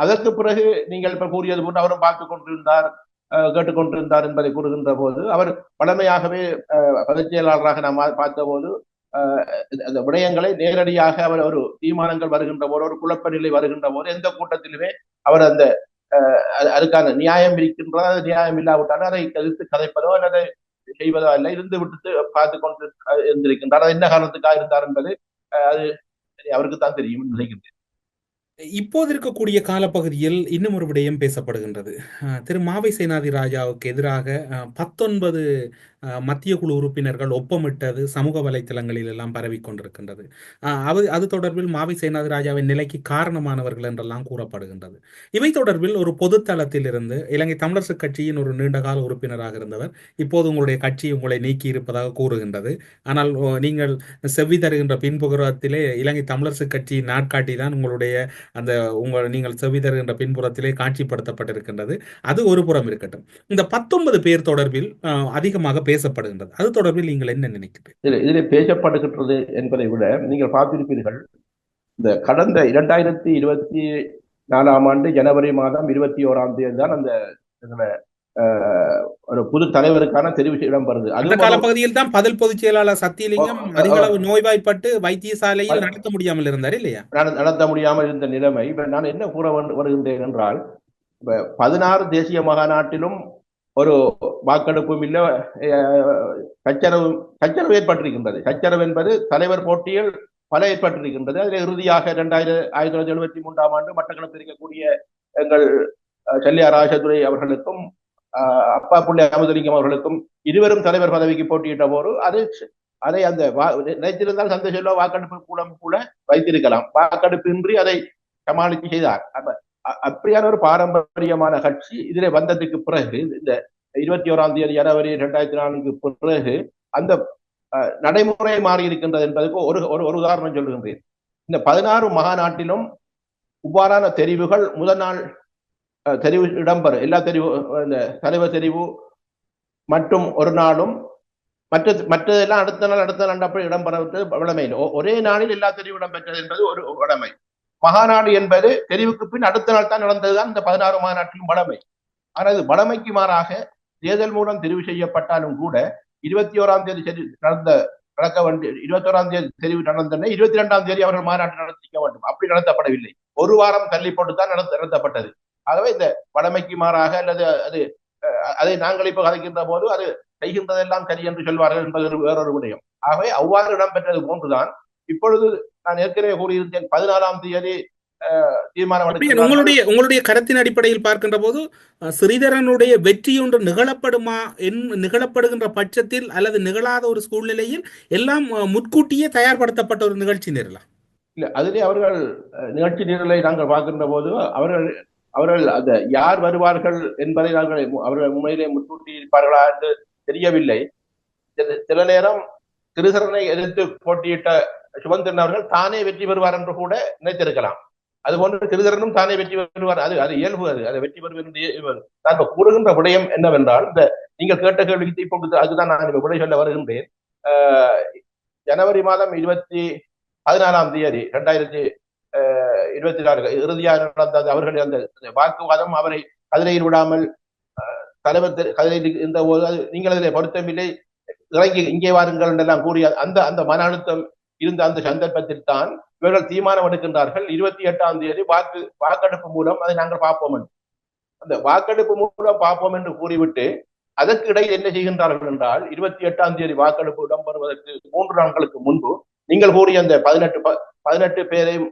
அதற்கு பிறகு நீங்கள் இப்ப கூறியது போன்று அவரும் பார்த்து கொண்டிருந்தார் அஹ் கேட்டுக்கொண்டிருந்தார் என்பதை கூறுகின்ற போது அவர் பழமையாகவே அஹ், பொதுச் செயலாளராக நாம் பார்த்த போது அந்த விடயங்களை நேரடியாக அவர் ஒரு தீர்மானங்கள் வருகின்ற போது ஒரு குழப்ப நிலை வருகின்ற போது எந்த கூட்டத்திலுமே அவர் அந்த அதுக்கான நியாயம் இருக்கின்றதா? அது நியாயம் இல்லாவிட்டாலும் அதை எதிர்த்து கதைப்பதோ அல்லது செய்வதோ அல்ல. இருந்து விட்டு பார்த்து கொண்டு இருந்திருக்கின்றார். அது என்ன காரணத்துக்காக இருந்தார் என்பது அஹ், அது அவருக்கு தான் தெரியும் நினைக்கின்றேன். இப்போது இருக்கக்கூடிய காலப்பகுதியில் இன்னும் ஒரு விடயம் பேசப்படுகின்றது. அஹ், திரு மாவை சேனாதி ராஜாவுக்கு எதிராக அஹ், பத்தொன்பது மத்திய குழு உறுப்பினர்கள் ஒப்பமிட்டது சமூக வலைத்தளங்களில் எல்லாம் பரவிக் கொண்டிருக்கின்றது அது அது தொடர்பில் மாவி சேனாதி ராஜாவின் நிலைக்கு காரணமானவர்கள் என்றெல்லாம் கூறப்படுகின்றது. இவை தொடர்பில் ஒரு பொதுத்தளத்தில் இருந்து இலங்கை தமிழரசுக் கட்சியின் ஒரு நீண்டகால உறுப்பினராக இருந்தவர் இப்போது உங்களுடைய கட்சி உங்களை நீக்கி இருப்பதாக கூறுகின்றது. ஆனால் நீங்கள் செவ்வி தருகின்ற பின்புறத்திலே இலங்கை தமிழரசு கட்சி நாட்காட்டி தான் உங்களுடைய அந்த உங்கள் நீங்கள் செவ்வி தருகின்ற பின்புறத்திலே காட்சிப்படுத்தப்பட்டிருக்கின்றது. அது ஒரு புறம் இருக்கட்டும். இந்த பத்தொன்பது பேர் தொடர்பில் அதிகமாக அதிகமாக பேசப்படுகின்றது. அது தொடர்பில் நீங்கள் என்ன நினைக்கிறீர்கள்? இதில் பேசப்படுகின்றது என்பதை விட நீங்கள் பார்த்திருப்பீர்கள் இந்த கடந்த இரண்டாயிரத்தி இருபத்தி நாலாம் ஆண்டு ஜனவரி மாதம் இருபத்தி ஓராம் தேதி தான் அந்த ஒரு புது தலைவருக்கான தெரிவு செய்ய இடம்பெறுது அந்த காலப்பகுதியில் தான் பதில் பொதுச் செயலாளர் சத்தியலிங்கம் அதிக. அளவு நோய்வாய்ப்பட்டு வைத்தியசாலையில் நடத்த முடியாமல் இருந்தார் இல்லையா? நட- நடத்த முடியாமல் இருந்த நிலைமை இப்ப நான் என்ன கூற வருகின்றேன் என்றால் இப்ப பதினாறு தேசிய மகாநாட்டிலும் ஒரு வாக்கெடுப்பும் இல்லை சச்சரவு சச்சரவு ஏற்பட்டிருக்கின்றது. சச்சரவு என்பது தலைவர் போட்டியில் பல ஏற்பட்டிருக்கின்றது. அதில் இறுதியாக இரண்டாயிரம் ஆயிரத்தி தொள்ளாயிரத்தி எழுபத்தி மூன்றாம் ஆண்டு மட்டக்களப்பில் இருக்கக்கூடிய எங்கள் செல்லியா ராஜதுரை அவர்களுக்கும் அஹ், அப்பா புள்ளை அமுதலிங்கம் அவர்களுக்கும் இருவரும் தலைவர் பதவிக்கு போட்டியிட்ட போது அது அதை அந்த வா- நினைத்திருந்தால் சந்தை செல்வா வாக்கெடுப்பு கூடம் கூட வைத்திருக்கலாம். வாக்கெடுப்பின்றி அதை சமாளித்து செய்தார். அப்ப அப்படியான ஒரு பாரம்பரியமான கட்சி இதிலே வந்ததுக்கு பிறகு இந்த இருபத்தி ஓராம் தேதி ஜனவரி இரண்டாயிரத்தி நான்கு பிறகு அந்த அஹ், நடைமுறை மாறி இருக்கின்றது என்பதற்கு ஒரு ஒரு ஒரு உதாரணம் சொல்லுகின்றேன். இந்த பதினாறு மகாநாட்டிலும் இவ்வாறான தெரிவுகள் முதல் நாள் தெரிவு இடம்பெறும் எல்லா தெரிவு இந்த தலைவர் தெரிவு மற்றும் ஒரு நாளும் மற்ற மற்றதெல்லாம் அடுத்த நாள் அடுத்த நாள் அப்படி இடம்பெறது வழமை ஒரே நாளில் எல்லா தெரிவு இடம்பெற்றது என்பது ஒரு வழமை. மகாநாடு என்பது தெரிவுக்கு பின் அடுத்த நாள் தான் நடந்ததுதான் இந்த பதினாறு மாநாட்டிலும் வளமை. ஆனால் இது மாறாக தேர்தல் மூலம் தெரிவு செய்யப்பட்டாலும் கூட இருபத்தி ஓராம் தேதி நடந்த நடக்க வேண்டிய இருபத்தி ஓராம் தேதி தெரிவு நடந்தன இருபத்தி ரெண்டாம் தேதி அவர்கள் மாநாட்டு நடத்திக்க வேண்டும். அப்படி நடத்தப்படவில்லை. ஒரு வாரம் தள்ளி போட்டு தான் நடத்த நடத்தப்பட்டது. ஆகவே இந்த வளமைக்கு மாறாக அல்லது அது அஹ், அதை நாங்கள் இப்ப கதைக்கின்ற போது அது செய்கின்றதெல்லாம் சரி என்று சொல்வார்கள் என்பது வேறொரு விடயம். ஆகவே அவ்வாறு இடம்பெற்றது போன்றுதான் இப்பொழுது நான் ஏற்கனவே கூறியிருந்தேன் பதினாலாம் தேதி தீர்மானம். உங்களுடைய உங்களுடைய கருத்தின் அடிப்படையில் பார்க்கின்ற போது ஸ்ரீதரனுடைய வெற்றி ஒன்று நிகழப்படுமா நிகழப்படுகின்ற பட்சத்தில் அல்லது நிகழாத ஒரு சூழ்நிலையில் எல்லாம் முன்கூட்டியே தயார்படுத்தப்பட்ட ஒரு நிகழ்ச்சி நிரலாம் இல்ல அதிலே அவர்கள் நிகழ்ச்சி நிரலை நாங்கள் பார்க்கின்ற போது அவர்கள் அவர்கள் அந்த யார் வருவார்கள் என்பதை நாங்கள் அவர்கள் உண்மையிலே முன்கூட்டி இருப்பார்களா என்று தெரியவில்லை சில- சில நேரம் திருசரனை எதிர்த்து போட்டியிட்ட சுமந்திரன் அவர்கள் தானே வெற்றி பெறுவார் என்று கூட நினைத்திருக்கலாம். அதுபோன்று கிருதரனும் தானே வெற்றி பெறுவார். அது அது இயல்பு அது. அது வெற்றி பெறுவது நான் இப்ப கூறுகின்ற விடயம் என்னவென்றால் இந்த நீங்கள் கேட்ட கேள்விக்கு இப்பொழுது அதுதான் நான் இப்ப விடை சொல்ல வருகின்றேன். ஜனவரி மாதம் இருபத்தி பதினாலாம் தேதி ரெண்டாயிரத்தி இருபத்தி நாலு இறுதியாக நடந்த அவர்கள் அந்த வாக்குவாதம் அவரை கதிரையில் விடாமல் தலைவர் கதிரையில் இருந்த போது அது நீங்கள் அதில் பொருத்தமில்லை. இறங்கி இங்கே வாருங்கள் என்றெல்லாம் கூறிய அந்த அந்த மன அழுத்தம் இருந்த அந்த சந்தர்ப்பத்தில் தான் இவர்கள் தீர்மானம் எடுக்கின்றார்கள். இருபத்தி எட்டாம் தேதி வாக்கு வாக்கெடுப்பு மூலம் அதை நாங்கள் பார்ப்போம் என்று. அந்த வாக்கெடுப்பு மூலம் பார்ப்போம் என்று கூறிவிட்டு அதற்கு இடையில் என்ன செய்கின்றார்கள் என்றால் இருபத்தி எட்டாம் தேதி வாக்கெடுப்பு இடம்பெறுவதற்கு மூன்று நாட்களுக்கு முன்பு நீங்கள் கூறிய அந்த பதினெட்டு ப- பதினெட்டு பேரையும்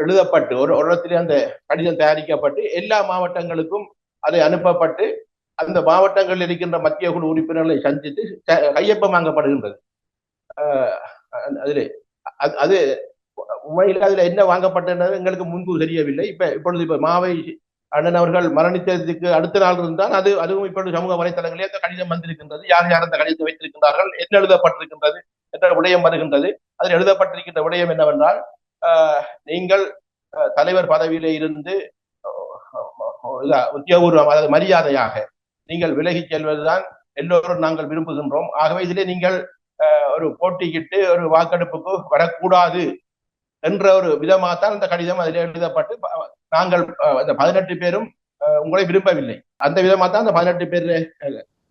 எழுதப்பட்டு ஒரு இடத்திலே அந்த கடிதம் தயாரிக்கப்பட்டு எல்லா மாவட்டங்களுக்கும் அதை அனுப்பப்பட்டு அந்த மாவட்டங்களில் இருக்கின்ற மத்திய குழு உறுப்பினர்களை சந்தித்து கையொப்பம் வாங்கப்படுகின்றது. அதில் அது- அது உண்மையில் அதில் என்ன வாங்கப்பட்டது எங்களுக்கு முன்பு தெரியவில்லை. இப்போ இப்பொழுது இப்போ மாவை அண்ணன் அவர்கள் மரணித்ததுக்கு அடுத்த நாள் இருந்தால் அது அதுவும் இப்பொழுது சமூக வலைத்தளங்களே அந்த கடிதம் வந்திருக்கின்றது. யார் யார் அந்த கடிதத்தை வைத்திருக்கின்றார்கள் என்ன எழுதப்பட்டிருக்கின்றது என்ற விடயம் வருகின்றது. அதில் எழுதப்பட்டிருக்கின்ற விடயம் என்னவென்றால் நீங்கள் தலைவர் பதவியிலே இருந்து உத்தியோகபூர்வம் அதாவது மரியாதையாக நீங்கள் விலகிச் செல்வதுதான் எல்லோரும் நாங்கள் விரும்புகின்றோம். ஆகவே இதிலே நீங்கள் ஒரு போட்டியிட்டு ஒரு வாக்கெடுப்புக்கு வரக்கூடாது என்ற ஒரு விதமாகத்தான் அந்த கடிதம் அதில் எழுதப்பட்டு நாங்கள் அந்த பதினெட்டு பேரும் உங்களை விரும்பவில்லை. அந்த விதமாக தான் அந்த பதினெட்டு பேர்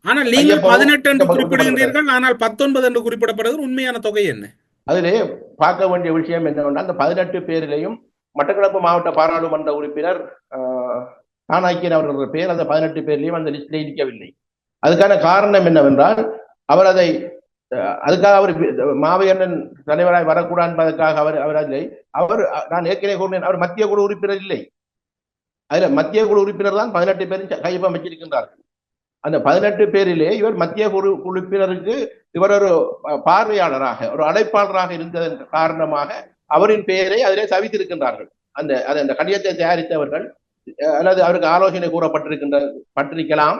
ஆனால் நீங்கள் பதினெட்டு என்று குறிப்பிடுகின்றீர்கள் ஆனால் பத்தொன்பது என்று குறிப்பிடப்படுவது உண்மையான தொகை என்ன? அதிலே பார்க்க வேண்டிய விஷயம் என்னவென்றால் அந்த பதினெட்டு பேரிலையும் மட்டக்களப்பு மாவட்ட பாராளுமன்ற உறுப்பினர் அஹ், நானாக்கியன் அவர்கள் பேர் அந்த பதினெட்டு பேர்லையும் அந்த லிஸ்டில் இருக்கவில்லை. அதுக்கான காரணம் என்னவென்றால் அவர் அதை அதுக்காக அவர் மாவையண்ணன் தலைவராய் வரக்கூடாது என்பதற்காக அவர் அவர் இல்லை அவர் நான் ஏற்கனவே கூறினேன் அவர் மத்திய குழு உறுப்பினர் இல்லை. அதுல மத்திய குழு உறுப்பினர் தான் பதினெட்டு பேரும் கையொப்பம் வச்சிருக்கின்றார்கள் அந்த பதினெட்டு பேரிலே இவர் மத்திய குழு உறுப்பினருக்கு இவர் ஒரு பார்வையாளராக ஒரு அழைப்பாளராக இருந்ததன் காரணமாக அவரின் பெயரை அதிலே தவித்திருக்கின்றார்கள் அந்த அந்த கடிதத்தை தயாரித்தவர்கள் அஹ், அல்லது அவருக்கு ஆலோசனை கூறப்பட்டிருக்கின்ற பட்டிருக்கலாம்.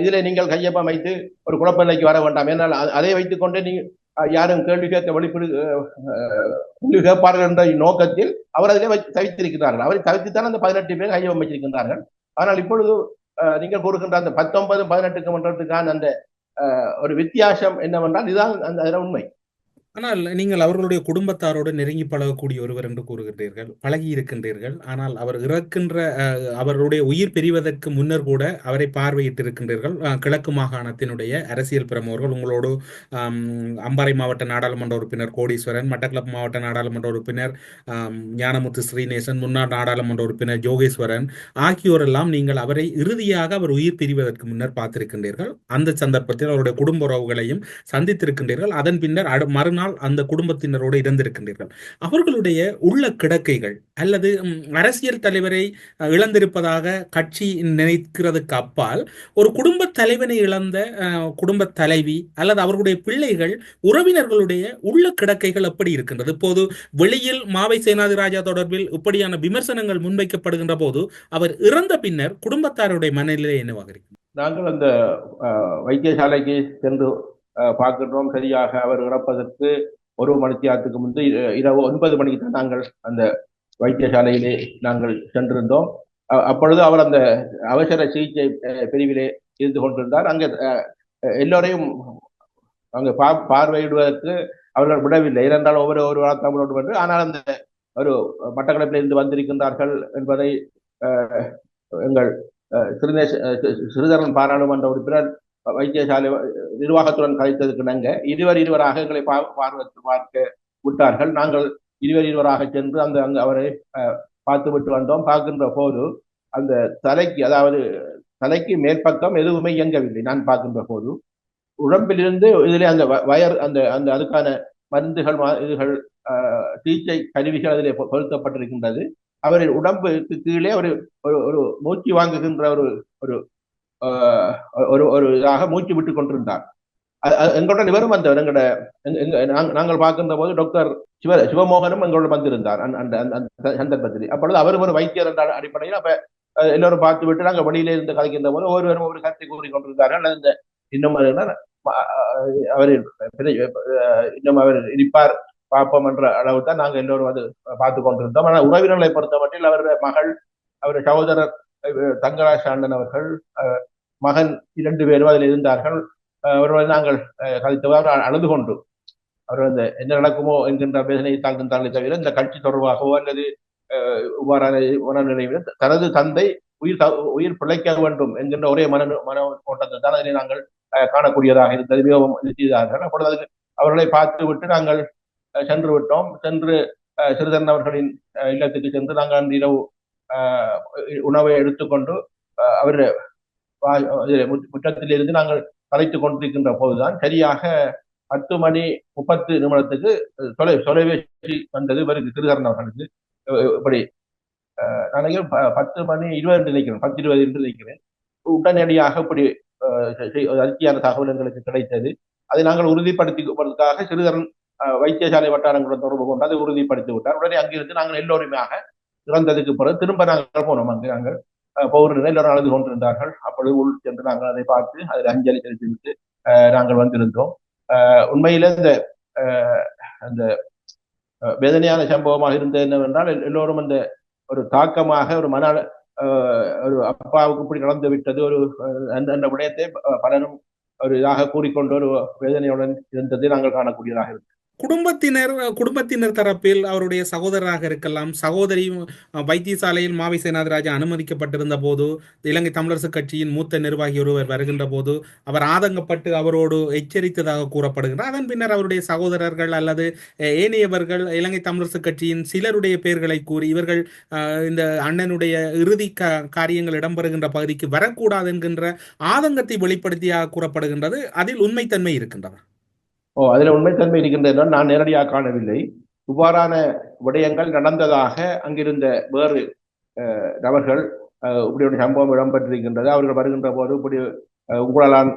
இதில் நீங்கள் கையப்பம் வைத்து ஒரு குழப்ப நிலைக்கு வர வேண்டாம். ஏன்னால் அதை வைத்துக் நீங்கள் யாரும் கேள்வி கேட்க வெளிப்படு கேள்வி கேட்பார்கள் என்ற நோக்கத்தில் அவர் அதிலே தவித்திருக்கிறார்கள். அவரை தவித்துத்தான் அந்த பதினெட்டு பேர் கையப்பம் வைத்திருக்கின்றார்கள். ஆனால் இப்பொழுது நீங்கள் கூறுகின்ற அந்த பத்தொன்பது பதினெட்டுக்கு மன்றத்துக்கான அந்த ஒரு வித்தியாசம் என்னவென்றால் இதுதான் அந்த அதில் உண்மை. ஆனால் நீங்கள் அவர்களுடைய குடும்பத்தாரோடு நெருங்கி பழகக்கூடிய ஒருவர் என்று கூறுகின்றீர்கள். பழகி இருக்கின்றீர்கள். ஆனால் அவர் இறக்கின்ற அவருடைய உயிர் பிரிவதற்கு முன்னர் கூட அவரை பார்வையிட்டிருக்கின்றீர்கள். கிழக்கு மாகாணத்தினுடைய அரசியல் பிரமுகர்கள் உங்களோடு அம்பாறை மாவட்ட நாடாளுமன்ற உறுப்பினர் கோடீஸ்வரன் மட்டக்களப்பு மாவட்ட நாடாளுமன்ற உறுப்பினர் ஞானமுத்து ஸ்ரீநேசன் முன்னாள் நாடாளுமன்ற உறுப்பினர் ஜோகேஸ்வரன் ஆகியோரெல்லாம் நீங்கள் அவரை இறுதியாக அவர் உயிர் பிரிவதற்கு முன்னர் பார்த்திருக்கின்றீர்கள். அந்த சந்தர்ப்பத்தில் அவருடைய குடும்ப உறவுகளையும் சந்தித்திருக்கின்றீர்கள். அதன் பின்னர் அடு நாள் அந்த குடும்பத்தினரோடு இறந்திருக்கின்றீர்கள் அவர்களுடைய உள்ள கிடக்கைகள் அல்லது அரசியல் தலைவரை இழந்திருப்பதாக கட்சி நினைக்கிறதுக்கு அப்பால் ஒரு குடும்ப தலைவனை இழந்த குடும்ப தலைவி அல்லது அவர்களுடைய பிள்ளைகள் உறவினர்களுடைய உள்ள கிடக்கைகள் எப்படி இருக்கின்றது? இப்போது வெளியில் மாவை சேனாதிராஜா தொடர்பில் இப்படியான விமர்சனங்கள் முன்வைக்கப்படுகின்ற போது அவர் இறந்த பின்னர் குடும்பத்தாருடைய மனநிலை என்னவாக இருக்கு நாங்கள் அந்த வைத்தியசாலைக்கு சென்று பார்க்கின்றோம். சரியாக அவர் இறப்பதற்கு ஒரு மணித்தியாரத்துக்கு முன்பு இரவு ஒன்பது மணிக்கு தான் நாங்கள் அந்த வைத்தியசாலையிலே நாங்கள் சென்றிருந்தோம். அ- அப்பொழுது அவர் அந்த அவசர சிகிச்சை பிரிவிலே இருந்து கொண்டிருந்தார். அங்கே எல்லோரையும் அங்கே பா பார்வையிடுவதற்கு அவர்கள் விடவில்லை. ஏனென்றால் ஒவ்வொரு ஒரு தமிழோடு வந்து ஆனால் அந்த ஒரு மட்டக்களப்பில் இருந்து வந்திருக்கின்றார்கள் என்பதை அஹ், எங்கள் திருநேஷ் சிறுதரன் பாராளுமன்ற உறுப்பினர் வைத்தியசாலை நிர்வாகத்துடன் கலைத்ததுக்கு நாங்கள் இருவர் இருவராக எங்களை பா பார்வை பார்க்க விட்டார்கள். நாங்கள் இருவர் இருவராக சென்று அந்த அங்கு அவரை பார்த்து விட்டு வந்தோம். பார்க்கின்ற போது அந்த தலைக்கு அதாவது தலைக்கு மேற்பக்கம் எதுவுமே இயங்கவில்லை நான் பார்க்கின்ற போது. உடம்பிலிருந்து இதிலே அந்த வ- வயர் அந்த அந்த அதுக்கான மருந்துகள் இதுகள் அஹ், சிகிச்சை கருவிகள் அதிலே பொருத்தப்பட்டிருக்கின்றது. அவரின் உடம்புக்கு கீழே ஒரு ஒரு ஒரு மூச்சு வாங்குகின்ற ஒரு ஒரு ஒரு ஒரு இதாக மூச்சு விட்டு கொண்டிருந்தார் எங்களோட இவரும் வந்தவர் எங்களோட நாங்க- நாங்கள் பார்க்கின்ற போது டாக்டர் சிவ சிவமோகனும் எங்களோட வந்திருந்தார் அந்த அந்த சந்தர்ப்பத்தில். அப்பொழுது அவரும் ஒரு வைத்தியர் என்ற அடிப்படையில் அப்ப எல்லோரும் பார்த்து விட்டு நாங்கள் வெளியில இருந்து கதைக்கின்ற போது ஒருவரும் ஒரு கருத்தை கூறி கொண்டிருந்தார்கள். இந்த இன்னும் அவர் இன்னும் அவர் இருப்பார் பார்ப்போம் என்ற அளவு தான் நாங்கள் எல்லோரும் வந்து பார்த்து கொண்டிருந்தோம். ஆனால் உறவினர்களை பொறுத்த மட்டில் அவருடைய மகள் அவருடைய சகோதரர் தங்கராஜ் ஆண்டன் அவர்கள் அஹ், மகன் இரண்டு பேரும் அதில் இருந்தார்கள். அஹ், நாங்கள் அஹ், கதைத்தவர் அவர் அழுது கொண்டு. அவர் அந்த என்ன நடக்குமோ? என்கின்ற வேதனையை தாழ்ந்தாலே தவிர இந்த கட்சி தொடர்பாகவோ அல்லது இவ்வாறான மனநிலையில் தனது தந்தை உயிர் உயிர் பிழைக்க வேண்டும் என்கின்ற ஒரே மன மன ஓட்டத்தை தான் அதிலே நாங்கள் அஹ், காணக்கூடியதாக இருந்தது. மிகவும் செய்தார்கள் அப்பொழுது அதுக்கு அவர்களை பார்த்து விட்டு நாங்கள் சென்று விட்டோம். சென்று அஹ், அவர்களின் இல்லத்துக்கு சென்று நாங்கள் அந்த இரவு உணவை எடுத்துக்கொண்டு அஹ், அவர் முற்றத்திலிருந்து நாங்கள் கலைத்துக் கொண்டிருக்கின்ற போதுதான் சரியாக பத்து மணி முப்பத்து நிமிடத்துக்கு தொலை தொலைபேசி வந்தது இவருக்கு திருகரன் அவர்களுக்கு இப்படி நான் நினைக்கிறேன் ப- பத்து மணி இருபது என்று நினைக்கிறேன். பத்து இருபது என்று நினைக்கிறேன். உடனடியாக இப்படி அஹ், தகவல் எங்களுக்கு கிடைத்தது. அதை நாங்கள் உறுதிப்படுத்திப்பதற்காக சிறுகரன் அஹ், வைத்தியசாலை வட்டாரங்களுடன் தொடர்பு கொண்டு அதை உறுதிப்படுத்தி விட்டார் உடனே அங்கிருந்து நாங்கள் எல்லோருமாக இறந்ததுக்கு பிறகு திரும்ப நாங்கள் போனோம். அங்கு நாங்கள் பௌரர்கள் எல்லாரும் எல்லோரும் அழுது கொண்டிருந்தார்கள். அப்பொழுது உள் சென்று நாங்கள் அதை பார்த்து அதில் அஞ்சலி செலுத்திவிட்டு அஹ், நாங்கள் வந்திருந்தோம். உண்மையில இந்த அந்த வேதனையான சம்பவமாக இருந்தது என்னவென்றால் எல்லோரும் அந்த ஒரு தாக்கமாக ஒரு மன அஹ், ஒரு அப்பாவுக்கு இப்படி நடந்து விட்டது. ஒரு அஹ், அந்த அந்த விடயத்தை பலரும் ஒரு இதாக கூறிக்கொண்டு ஒரு வேதனையுடன் இருந்ததை நாங்கள் காணக்கூடியதாக இருந்தது. குடும்பத்தினர் குடும்பத்தினர் தரப்பில் அவருடைய சகோதரராக இருக்கலாம். சகோதரி வைத்தியசாலையில் மாவை சேனாதிராஜா அனுமதிக்கப்பட்டிருந்த போது இலங்கை தமிழரசு கட்சியின் மூத்த நிர்வாகி ஒருவர் வருகின்ற போது அவர் ஆதங்கப்பட்டு அவரோடு எச்சரித்ததாக கூறப்படுகிறார் அதன் பின்னர் அவருடைய சகோதரர்கள் அல்லது ஏனையவர்கள் இலங்கை தமிழரசு கட்சியின் சிலருடைய பெயர்களை கூறி இவர்கள் இந்த அண்ணனுடைய இறுதி கா- காரியங்கள் இடம்பெறுகின்ற பகுதிக்கு வரக்கூடாது என்கின்ற ஆதங்கத்தை வெளிப்படுத்தியாக கூறப்படுகின்றது. அதில் உண்மைத்தன்மை இருக்கின்றன ஓ அதுல உண்மைத்தன்மை இருக்கின்றதால் நான் நேரடியாக காணவில்லை. இவ்வாறான விடயங்கள் நடந்ததாக அங்கிருந்த வேறு நபர்கள் இப்படி ஒரு சம்பவம் இடம்பெற்றிருக்கின்றது. அவர்கள் வருகின்ற போது இப்படி உங்களாலான்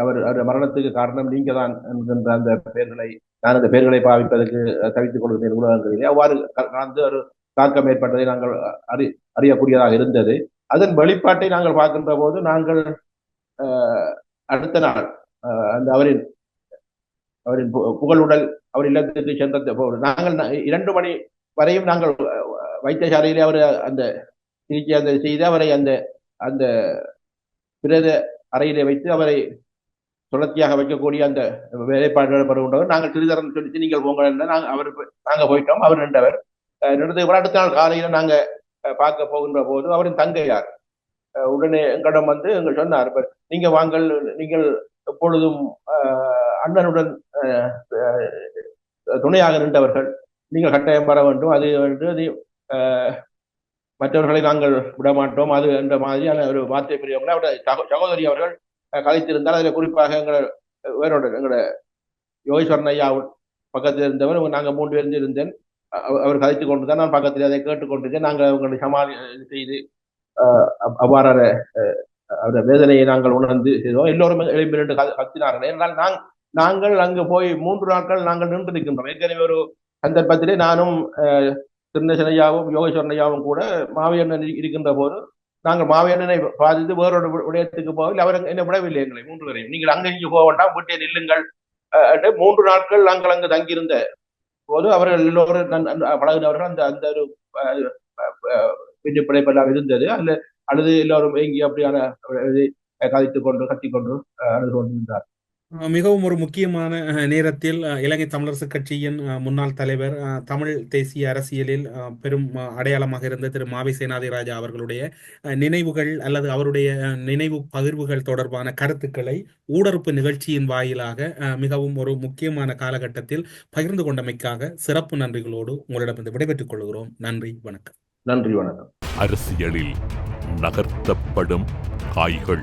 அவர் அவர் மரணத்துக்கு காரணம் நீங்க தான் என்கின்ற அந்த பெயர்களை நான் அந்த பெயர்களை பாவிப்பதற்கு தவித்துக் கொள்கிறேன் உலகங்களிலே. அவ்வாறு கலந்து ஒரு தாக்கம் ஏற்பட்டதை நாங்கள் அறி அறியக்கூடியதாக இருந்தது. அதன் வெளிப்பாட்டை நாங்கள் பார்க்கின்ற போது நாங்கள் அடுத்த நாள் அஹ், அந்த அவரின் அவரின் பு- புகழுடல் அவர் இல்லத்துக்கு சென்ற போது நாங்கள் இரண்டு மணி வரையும் நாங்கள் வைத்தியசாலையிலே அவர் அந்த சிகிச்சை அந்த செய்து அவரை அந்த அந்த பிரேத அறையிலே வைத்து அவரை தொடர்ச்சியாக வைக்கக்கூடிய அந்த வேலைப்பாடுகள் பருவண்டவர் நாங்கள் சிறிதரம் சொல்லிச்சு நீங்கள் போங்க நாங்கள் அவர் நாங்கள் நாங்க போயிட்டோம். அவர் நின்றவர். நின்றது அடுத்த நாள் காலையில நாங்க பார்க்க போகின்ற போது அவரின் தங்கையார் அஹ், உடனே எங்களிடம் வந்து எங்கள் சொன்னார் நீங்கள் நீங்க வாங்கள் நீங்கள் எப்பொழுதும் அஹ், அண்ணனுடன் துணையாக நின்றவர்கள் நீங்கள் கட்டாயம் வர வேண்டும். அது வந்து அது மற்றவர்களை நாங்கள் விடமாட்டோம். அது என்ற மாதிரியான ஒரு வார்த்தை பெரியவங்களை அவருடைய சகோ- சகோதரி அவர்கள் கலைத்திருந்தால் அதில் குறிப்பாக எங்களை வேறோட எங்களோட யோகேஸ்வரன் ஐயா பக்கத்தில் இருந்தவர். நாங்கள் மூன்று பேருந்து இருந்தேன் அவர் கதைத்துக் கொண்டு தான் நான் பக்கத்தில் அதை கேட்டுக்கொண்டிருந்தேன். நாங்கள் அவங்களை சமாளி செய்து அவ்வாறான அவருடைய வேதனையை நாங்கள் உணர்ந்து செய்தோம். எல்லோரும் எழுப்பி நின்று கத்தினார்கள். என்றால் நாங்கள் நாங்கள் அங்கு போய் மூன்று நாட்கள் நாங்கள் நின்று நிற்கின்றோம். ஏற்கனவே ஒரு சந்தர்ப்பத்திலே நானும் அஹ், திருநேசனையாவும் யோகேஸ்வரனையாவும் கூட மாவியண்ணன் இருக்கின்ற போது நாங்கள் மாவியண்ணனை பாதித்து வேறொரு வி- விடயத்துக்கு போகவில்லை. அவர் என்ன விடவில்லை எங்களை மூன்று பேரையும். நீங்கள் அங்கே இங்கு போக வேண்டாம் வீட்டை நில்லுங்கள். அஹ், மூன்று நாட்கள் நாங்கள் அங்கு தங்கியிருந்த போது அவர்கள் எல்லோரும் பழகினவர்கள் அந்த அந்த ஒரு அஹ், பிழைப்பெல்லாம் இருந்தது. அல்ல அழுது எல்லோரும் ஏங்கி அப்படியான இதை கதைத்துக் கொண்டு கத்திக்கொண்டு அழுது கொண்டிருந்தார் மிகவும் ஒரு முக்கியமான அஹ், நேரத்தில் இலங்கை தமிழரசு கட்சியின் முன்னாள் தலைவர் அஹ், தமிழ் தேசிய அரசியலில் பெரும் அடையாளமாக இருந்த திரு மாவை சேனாதிராஜா அவர்களுடைய அஹ், நினைவுகள் அல்லது அவருடைய நினைவு பகிர்வுகள் தொடர்பான கருத்துக்களை ஊடறுப்பு நிகழ்ச்சியின் வாயிலாக அஹ், மிகவும் ஒரு முக்கியமான காலகட்டத்தில் பகிர்ந்து கொண்டமைக்காக சிறப்பு நன்றிகளோடு உங்களிடமிருந்து விடைபெற்றுக் கொள்கிறோம். நன்றி வணக்கம். நன்றி வணக்கம். அரசியலில் நகர்த்தப்படும் காய்கள்.